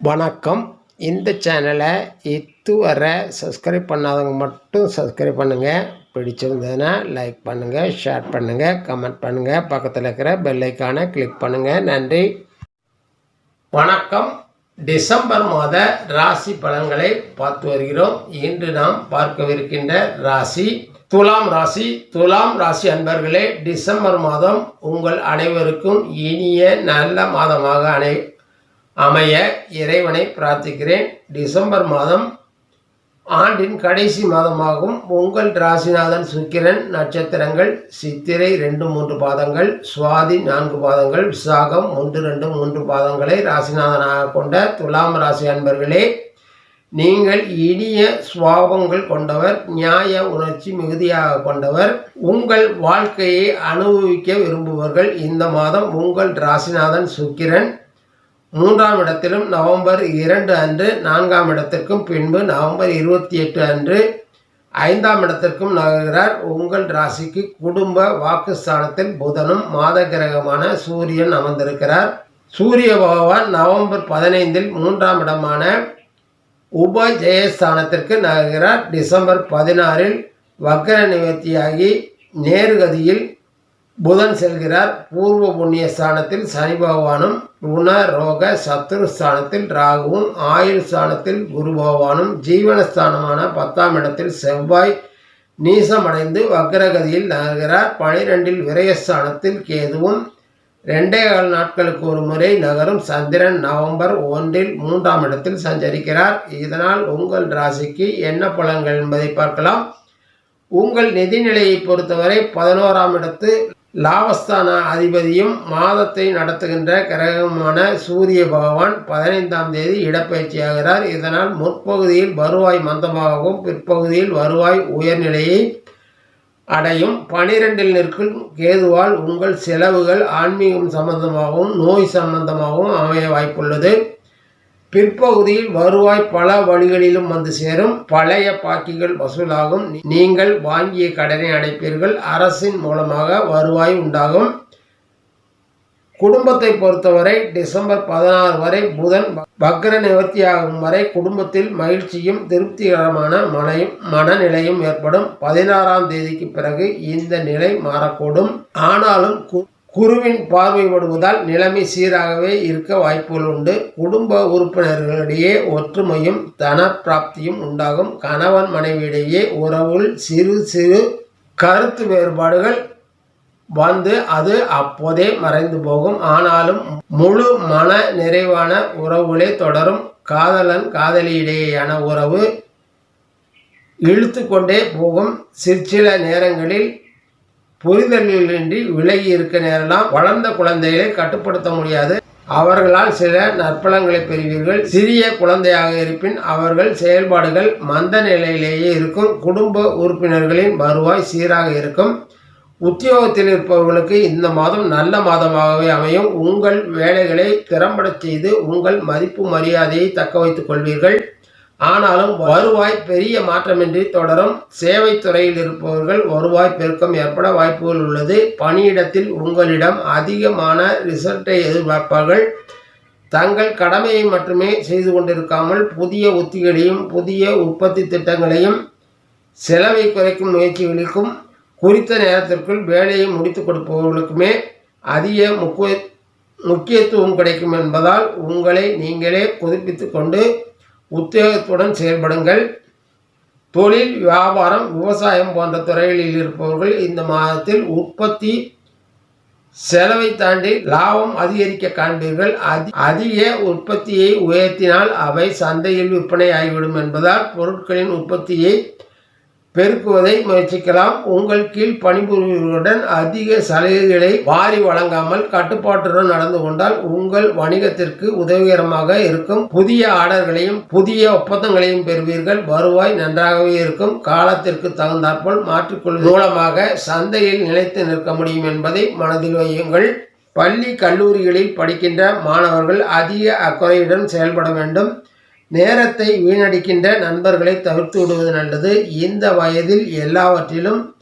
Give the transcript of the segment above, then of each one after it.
வணக்கம். இந்த சேனலை இதுவரை சப்ஸ்கிரைப் பண்ணாதவங்க மட்டும் சப்ஸ்கிரைப் பண்ணுங்கள் பிடிச்சிருந்ததுன்னா லைக் பண்ணுங்கள் ஷேர் பண்ணுங்கள் கமெண்ட் பண்ணுங்கள் பக்கத்தில் இருக்கிற பெல்லைக்கானை கிளிக் பண்ணுங்கள் நன்றி. வணக்கம். டிசம்பர் மாத ராசி பலன்களை பார்த்து வருகிறோம். இன்று நாம் பார்க்கவிருக்கின்ற ராசி துலாம் ராசி. துலாம் ராசி அன்பர்களே டிசம்பர் மாதம் உங்கள் அனைவருக்கும் இனிய நல்ல மாதமாக அனை அமைய இறைவனை பிரார்த்திக்கிறேன். டிசம்பர் மாதம் ஆண்டின் கடைசி மாதமாகும். உங்கள் ராசிநாதன் சுக்கிரன் நட்சத்திரங்கள் சித்திரை ரெண்டு மூன்று பாதங்கள் சுவாதி நான்கு பாதங்கள் விசாகம் ஒன்று ரெண்டு மூன்று பாதங்களை ராசிநாதனாக கொண்ட துலாம் ராசி அன்பர்களே நீங்கள் இனிய சுவாபங்கள் கொண்டவர் நியாய உணர்ச்சி மிகுதியாக கொண்டவர் உங்கள் வாழ்க்கையை அனுபவிக்க விரும்புபவர்கள் இந்த மாதம் உங்கள் ராசிநாதன் சுக்கிரன் மூன்றாம் இடத்திலும் நவம்பர் இரண்டு அன்று நான்காம் இடத்திற்கும் பின்பு நவம்பர் இருபத்தி எட்டு அன்று ஐந்தாம் இடத்திற்கும் நகர்கிறார். உங்கள் ராசிக்கு குடும்ப வாக்குஸ்தானத்தில் புதனும் மாத கிரகமான சூரியன் அமர்ந்திருக்கிறார். சூரிய பகவான் நவம்பர் பதினைந்தில் மூன்றாம் இடமான உப ஜெயஸ்தானத்திற்கு நகர்கிறார். டிசம்பர் பதினாறில் வக்கர நிவர்த்தியாகி நேர்கதியில் புதன் செல்கிறார். பூர்வ புண்ணிய ஸ்தானத்தில் சனி பகவானும் குண ரோக சத்துரு ஸ்தானத்தில் ராகுவும் ஆயுள் ஸ்தானத்தில் குரு பகவானும் ஜீவனஸ்தானமான பத்தாம் இடத்தில் செவ்வாய் நீசமடைந்து வக்ரகதியில் நகர்கிறார். பனிரெண்டில் விரயஸ்தானத்தில் கேதுவும் ரெண்டே கால் நாட்களுக்கு ஒரு முறை நகரும் சந்திரன் நவம்பர் ஒன்றில் மூன்றாம் இடத்தில் சஞ்சரிக்கிறார். இதனால் உங்கள் ராசிக்கு என்ன பலன்கள் என்பதை பார்க்கலாம். உங்கள் நிதிநிலையை பொறுத்தவரை பதினோராம் இடத்து லாபஸ்தான அதிபதியும் மாதத்தை நடத்துகின்ற கிரகமான சூரிய பகவான் பதினைந்தாம் தேதி இடப்பயிற்சியாகிறார். இதனால் முற்பகுதியில் வருவாய் மந்தமாகவும் பிற்பகுதியில் வருவாய் உயர்நிலையை அடையும். பனிரெண்டில் நிற்கும் கேதுவால் உங்கள் செலவுகள் ஆன்மீகம் சம்பந்தமாகவும் நோய் சம்பந்தமாகவும் அமைய வாய்ப்புள்ளது. பிற்பகுதியில் வருவாய் பல வழிகளிலும் வந்து சேரும். பழைய பாக்கிகள் வசூலாகும். நீங்கள் வாங்கிய கடனை அடைப்பீர்கள். அரசின் மூலமாக வருவாய் உண்டாகும். குடும்பத்தை பொறுத்தவரை டிசம்பர் பதினாறு வரை புதன் வக்ர நிவர்த்தியாகும் வரை குடும்பத்தில் மகிழ்ச்சியும் திருப்திகரமான மனையும் மனநிலையும் ஏற்படும். பதினாறாம் தேதிக்கு பிறகு இந்த நிலை மாறக்கூடும். ஆனாலும் குருவின் பார்வைப்படுவதால் நிலைமை சீராகவே இருக்க வாய்ப்புகள் உண்டு. குடும்ப உறுப்பினர்களிடையே ஒற்றுமையும் தன பிராப்தியும் உண்டாகும். கணவன் மனைவியிடையே உறவுகள் சிறு சிறு கருத்து வேறுபாடுகள் வந்து அது அப்போதே மறைந்து போகும். ஆனாலும் முழு மன நிறைவான உறவுகளே தொடரும். காதலன் காதலியிடையேயான உறவு இழுத்து கொண்டே போகும். சிற்சில நேரங்களில் புரிதலின்றி விலகி இருக்க நேரலாம் வளர்ந்த குழந்தைகளை கட்டுப்படுத்த முடியாது. அவர்களால் சில நற்பலங்களை பெறுவீர்கள். சிறிய குழந்தையாக இருப்பின் அவர்கள் செயல்பாடுகள் மந்த நிலையிலேயே இருக்கும். குடும்ப உறுப்பினர்களின் வருவாய் சீராக இருக்கும். உத்தியோகத்தில் இருப்பவர்களுக்கு இந்த மாதம் நல்ல மாதமாகவே அமையும். உங்கள் வேலைகளை திறம்பட செய்து உங்கள் மதிப்பு மரியாதையை தக்க வைத்துக் கொள்வீர்கள். ஆனாலும் வருவாய் பெரிய மாற்றமின்றி தொடரும். சேவை துறையில் இருப்பவர்கள் வருவாய் பெருக்கம் ஏற்பட வாய்ப்புகள் உள்ளது. பணியிடத்தில் உங்களிடம் அதிகமான ரிசல்ட்டை எதிர்பார்ப்பார்கள். தங்கள் கடமையை மட்டுமே செய்து கொண்டிருக்காமல் புதிய உத்திகளையும் புதிய உற்பத்தி திட்டங்களையும் செலவை குறைக்கும் முயற்சிகளுக்கும் குறித்த நேரத்திற்குள் வேலையை முடித்து கொடுப்பவர்களுக்குமே அதிக முக்கிய முக்கியத்துவம் கிடைக்கும் என்பதால் உங்களை நீங்களே புதுப்பித்து கொண்டு உத்தியோகத்துடன் செயல்படுங்கள். தொழில் வியாபாரம் விவசாயம் போன்ற துறைகளில் இருப்பவர்கள் இந்த மாதத்தில் உற்பத்தி செலவை தாண்டி லாபம் அதிகரிக்க காண்பீர்கள். அதி அதிக உற்பத்தியை உயர்த்தினால் அவை சந்தையில் விற்பனை ஆகிவிடும் என்பதால் பொருட்களின் உற்பத்தியை பெருக்குவதை முயற்சிக்கலாம். உங்கள் கீழ் பணிபுரிவர்களுடன் அதிக சலுகைகளை வாரி வழங்காமல் கட்டுப்பாட்டுடன் நடந்து கொண்டால் உங்கள் வணிகத்திற்கு உதவிகரமாக இருக்கும். புதிய ஆர்டர்களையும் புதிய ஒப்பந்தங்களையும் பெறுவீர்கள். வருவாய் நன்றாகவே இருக்கும். காலத்திற்கு தகுந்தாற்போல் மாற்றிக்கொள்வது மூலமாக சந்தையில் நிலைத்து நிற்க முடியும் என்பதை மனதில் வையுங்கள். பள்ளி கல்லூரிகளில் படிக்கின்ற மாணவர்கள் அதிக அக்கறையுடன் செயல்பட வேண்டும். நேரத்தை வீணடிக்கின்ற நண்பர்களை தவிர்த்து விடுவது நல்லது. இந்த வயதில் எல்லாவற்றிலும்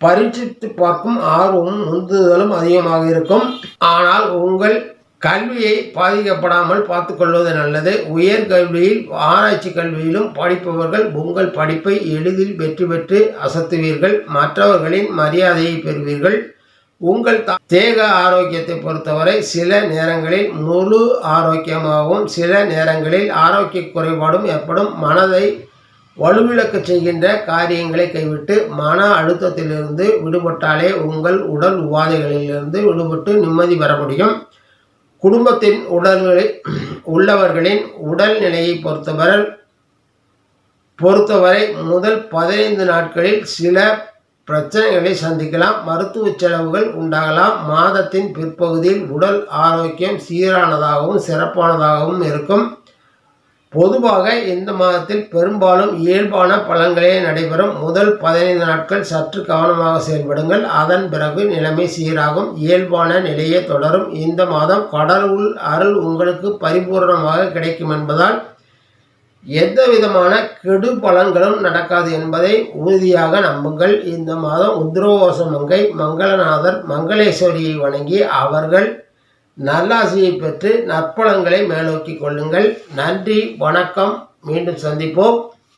பரீட்சித்து பார்க்கும் ஆர்வமும் உந்துதலும் அதிகமாக இருக்கும். ஆனால் உங்கள் கல்வியை பாதிக்கப்படாமல் பார்த்துக்கொள்வது நல்லது. உயர்கல்வியில் ஆராய்ச்சி கல்வியிலும் படிப்பவர்கள் உங்கள் படிப்பை எளிதில் வெற்றி பெற்று அசத்துவீர்கள். மற்றவர்களின் மரியாதையை பெறுவீர்கள். உங்கள் த- தேக ஆரோக்கியத்தை பொறுத்தவரை சில நேரங்களில் முழு ஆரோக்கியமாகவும் சில நேரங்களில் ஆரோக்கிய குறைபாடும் ஏற்படும். மனதை வலுவிழக்க செய்கின்ற காரியங்களை கைவிட்டு மன அழுத்தத்திலிருந்து விடுபட்டாலே உங்கள் உடல் உபாதைகளிலிருந்து விடுபட்டு நிம்மதி பெற முடியும். குடும்பத்தின் உடல்களில் உள்ளவர்களின் உடல் நிலையை பொறுத்தவரை பொறுத்தவரை முதல் பதினைந்து நாட்களில் சில பிரச்சனைகளை சந்திக்கலாம் மருத்துவ செலவுகள் உண்டாகலாம். மாதத்தின் பிற்பகுதியில் உடல் ஆரோக்கியம் சீரானதாகவும் சிறப்பானதாகவும் இருக்கும். பொதுவாக இந்த மாதத்தில் பெரும்பாலும் இயல்பான பலன்களே நடைபெறும். முதல் பதினைந்து நாட்கள் சற்று கவனமாக செயல்படுங்கள். அதன் பிறகு நிலைமை சீராகும். இயல்பான நிலையே தொடரும். இந்த மாதம் கடவுள் அருள் உங்களுக்கு பரிபூர்ணமாக கிடைக்கும் என்பதால் எந்த விதமான கெடு பலன்களும் நடக்காது என்பதை உறுதியாக நம்புங்கள். இந்த மாதம் உத்ரோகோச மங்கை மங்களநாதர் மங்களேஸ்வரியை வணங்கி அவர்கள் நல்லாசியை பெற்று நற்பலன்களை மேலோக்கிக் கொள்ளுங்கள். நன்றி வணக்கம். மீண்டும் சந்திப்போம்.